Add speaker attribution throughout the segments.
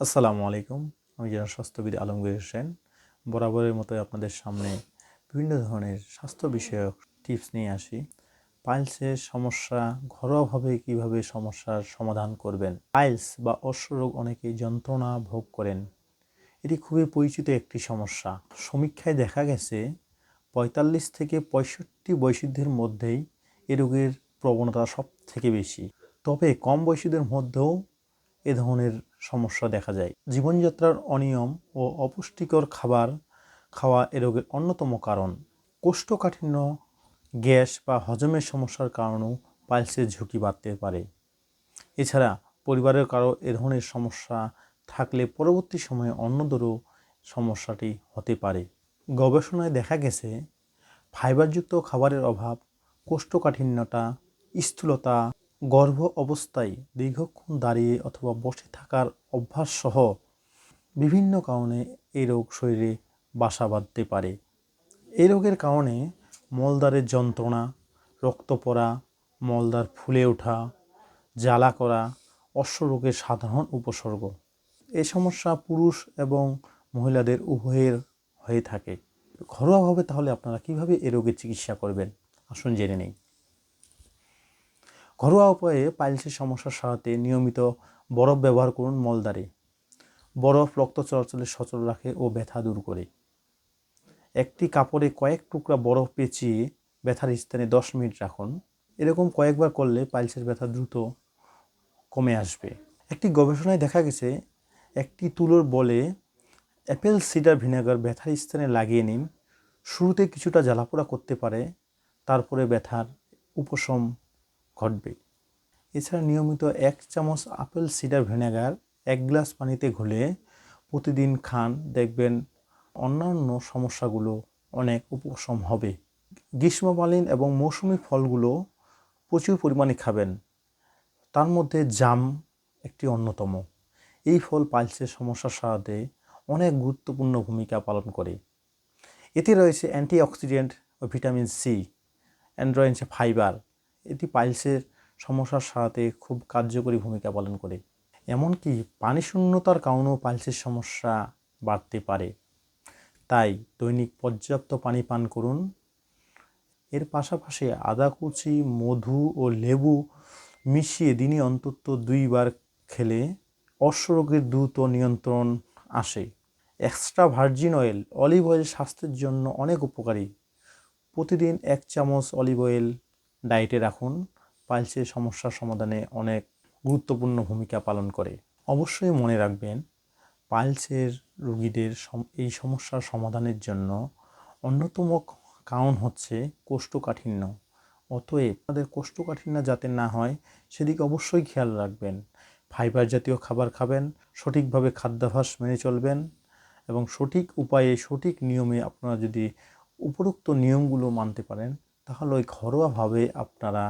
Speaker 1: আসসালামু আলাইকুম। আমি যারা স্বাস্থ্যবিদ আলমগীর হোসেন বরাবরের মতো আপনাদের সামনে বিভিন্ন ধরনের স্বাস্থ্য বিষয়ক টিপস নিয়ে আসি। পাইলসের সমস্যা ঘরোয়াভাবে কীভাবে সমস্যার সমাধান করবেন? পাইলস বা অশ্বরোগ অনেকেই যন্ত্রণা ভোগ করেন। এটি খুবই পরিচিত একটি সমস্যা। সমীক্ষায় দেখা গেছে, পঁয়তাল্লিশ থেকে পঁয়ষট্টি বয়সীদের মধ্যেই এ রোগের প্রবণতা সব থেকে বেশি। তবে কম বয়সীদের মধ্যেও এ ধরনের সমস্যা দেখা যায়। জীবনযাত্রার অনিয়ম ও অপুষ্টিকর খাবার খাওয়া এ রোগের অন্যতম কারণ। কোষ্ঠকাঠিন্য, গ্যাস বা হজমের সমস্যার কারণেও পাইলসের ঝুঁকি বাড়তে পারে। এছাড়া পরিবারের কারও এ ধরনের সমস্যা থাকলে পরবর্তী সময়ে অন্যদেরও সমস্যাটি হতে পারে। গবেষণায় দেখা গেছে, ফাইবারযুক্ত খাবারের অভাব, কোষ্ঠকাঠিন্যতা, স্থূলতা গর্ভ অবস্থায় দীর্ঘক্ষণ দাঁড়িয়ে অথবা বসে থাকার অভ্যাস সহ বিভিন্ন কারণে এই রোগ শরীরে বাসা বাঁধতে পারে। এই রোগের কারণে মলদ্বারের যন্ত্রণা, রক্ত পড়া, মলদ্বার ফুলে ওঠা, জ্বালা করা, অশ্বরোগের সাধারণ উপসর্গ। এ সমস্যা পুরুষ এবং মহিলাদের উভয়ের হয়ে থাকে। ঘরোয়াভাবে তাহলে আপনারা কীভাবে এ রোগের চিকিৎসা করবেন? আসুন জেনে নেই। ঘরোয়া উপায়ে পাইলসের সমস্যা সারাতে নিয়মিত বরফ ব্যবহার করুন মলদারে বরফ রক্ত চলাচলে সচল রাখে ও ব্যথা দূর করে। একটি কাপড়ে কয়েক টুকরা বরফ পেঁচিয়ে ব্যথার স্থানে দশ মিনিট রাখুন। এরকম কয়েকবার করলে পাইলসের ব্যথা দ্রুত কমে আসবে। একটি গবেষণায় দেখা গেছে, একটি তুলোর বলে অ্যাপেল সিডার ভিনেগার ব্যথার স্থানে লাগিয়ে নিন। শুরুতে কিছুটা জ্বালাপোড়া করতে পারে, তারপরে ব্যথার উপশম ঘটবে। এছাড়া নিয়মিত এক চামচ আপেল, সিডার ভিনেগার, এক গ্লাস পানিতে ঘুলে প্রতিদিন খান, দেখবেন অন্যান্য সমস্যাগুলো অনেক উপশম হবে। গ্রীষ্মকালীন এবং মৌসুমি ফলগুলো প্রচুর পরিমাণে খাবেন। তার মধ্যে জাম একটি অন্যতম। এই ফল পাইলসের সমস্যা সারাতে অনেক গুরুত্বপূর্ণ ভূমিকা পালন করে। এতে রয়েছে অ্যান্টিঅক্সিডেন্ট ও ভিটামিন সি অ্যান্ড রয়েছে ফাইবার। এটি পাইলসের সমস্যার সারাতে খুব কার্যকরী ভূমিকা পালন করে। এমনকি পানি শূন্যতার কারণেও পাইলসের সমস্যা বাড়তে পারে। তাই দৈনিক পর্যাপ্ত পানি পান করুন। এর পাশাপাশি আদা কুচি মধু ও লেবু মিশিয়ে দিনে অন্তত দুইবার খেলে অশ্বরোগের দ্রুত নিয়ন্ত্রণ আসে। Extra virgin oil, olive oil স্বাস্থ্যের জন্য অনেক উপকারী। প্রতিদিন এক চামচ অলিভ অয়েল ডায়েটে রাখুন। পাইলসের সমস্যার সমাধানে অনেক গুরুত্বপূর্ণ ভূমিকা পালন করে। অবশ্যই মনে রাখবেন, পাইলসের রোগীদের এই সমস্যার সমাধানের জন্য অন্যতম কারণ হচ্ছে কোষ্ঠকাঠিন্য। অতএব আপনাদের কোষ্ঠকাঠিন্য যাতে না হয়, সেদিকে অবশ্যই খেয়াল রাখবেন। ফাইবার জাতীয় খাবার খাবেন, সঠিকভাবে খাদ্যাভ্যাস মেনে চলবেন এবং সঠিক উপায়ে সঠিক নিয়মে আপনারা যদি উপরোক্ত নিয়মগুলো মানতে পারেন তাহলে ওই ঘরোয়াভাবে আপনারা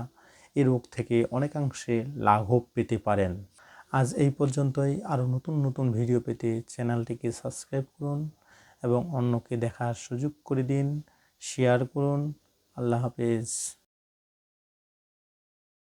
Speaker 1: এ রোগ থেকে অনেকাংশে লাঘব পেতে পারেন। আজ এই পর্যন্তই। আরও নতুন নতুন ভিডিও পেতে চ্যানেলটিকে সাবস্ক্রাইব করুন এবং অন্যকে দেখার সুযোগ করে দিন। শেয়ার করুন। আল্লাহ হাফেজ।